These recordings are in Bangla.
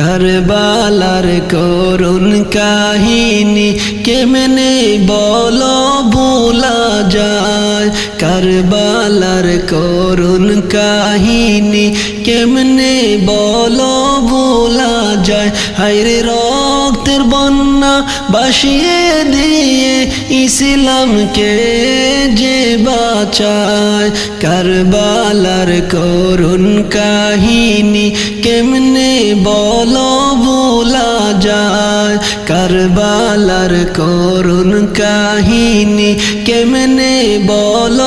কারবালার করুণ কাহিনী কেমনে বল বোলা যায়? কারবালার করুণ কাহিনী কেমনে বল বোলা যায়? হায়রে রক্তের বন্যা বাসিয়ে দিয়ে ইসলামকে যে বাঁচায় কারবালার করুণ কাহিনী, কেমনে বল ভোলা যায়? কারবালার করুণ কাহিনী, কেমনে বল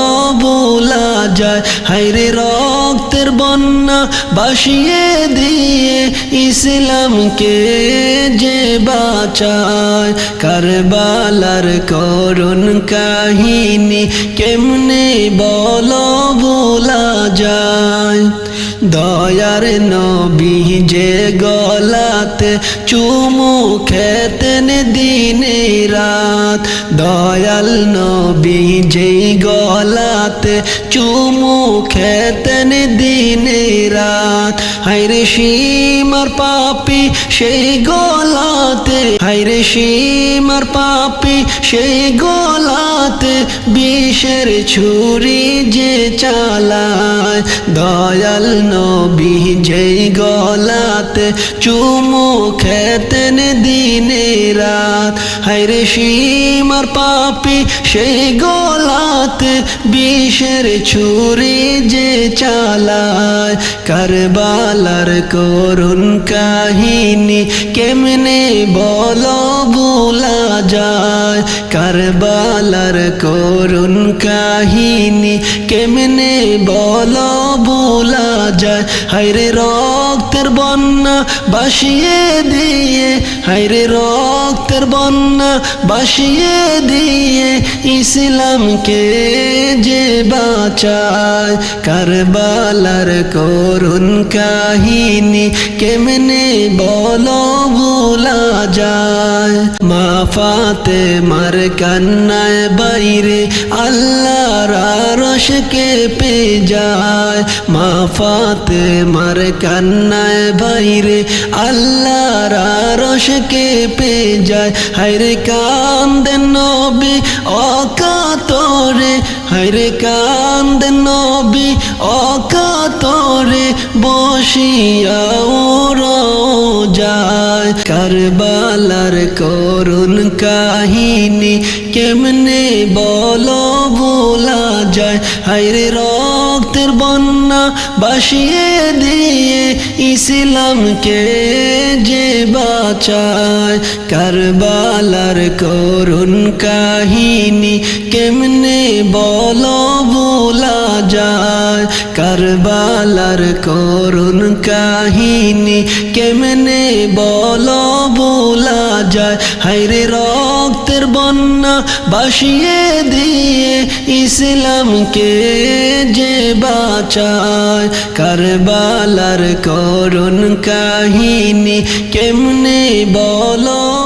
ভোলা যায়? হাইরে হায়রে রক্তের বন্যা বাসিয়ে দিয়ে ইসলামকে যে বাঁচায় কারবালার করুণ কাহিনী কেমনে বল ভোলা যায়? দয়ার নবী যে গলাতে চুমু খেতেন দিনে রাত। দয়াল নবী যে গলাতে চুমু খেতেন দিনে রাত। হাইরে সীমার পাপি সেই গলাতে হাইরে সীমার পাপি সেই গলাতে বিষের ছুরি যে চালায়। দয়াল নবী যেই গলাতে চুমু খেতেন দিনে রাত। হাইরে সীমার পাপি, সেই গোলাত বিষের ছুরি যে চালায়। কারবালার করুন কাহিনী কেমনে বলো? ভোলা যায়। কারবালার করুন কাহিনী কেমনে বল ভোলা যায়? হাইরে রক্তের বন্যা বাসিয়ে দিয়ে হাইরে রক্তের বন্যা বাসিয়ে দিয়ে ইসলামকে বাঁচায় কারবালার করুণ কাহিনী কেমনে বলো ভোলা যায়? মা ফাতে মার কান্নায় বাইরে আল্লাহর আরশকে পে যায়। মা ফাতে মার কান্নায় বাইরে আল্লাহর আরশকে পে যায়। হায়রে কান্দেন হায়রে কান্দ নবী, অকাতরে বসিয়া ওর যায় কারবালার করুন কাহিনী কেমনে বল ভোলা যায়? হায়রে রক্তের বন্যা বাসিয়ে দিয়ে ইসলামকে যে বাঁচায় কারবালার করুণ কাহিনী কেমনে বল ভোলা যায়? কারবালার করুণ কাহিনী কেমনে বল ভোলা যায়? হায়রে রক্তের বন্যা বাসিয়ে দিয়ে ইসলামকে যে বাঁচায় কারবালার করুন কাহিনী কেমনে বলো?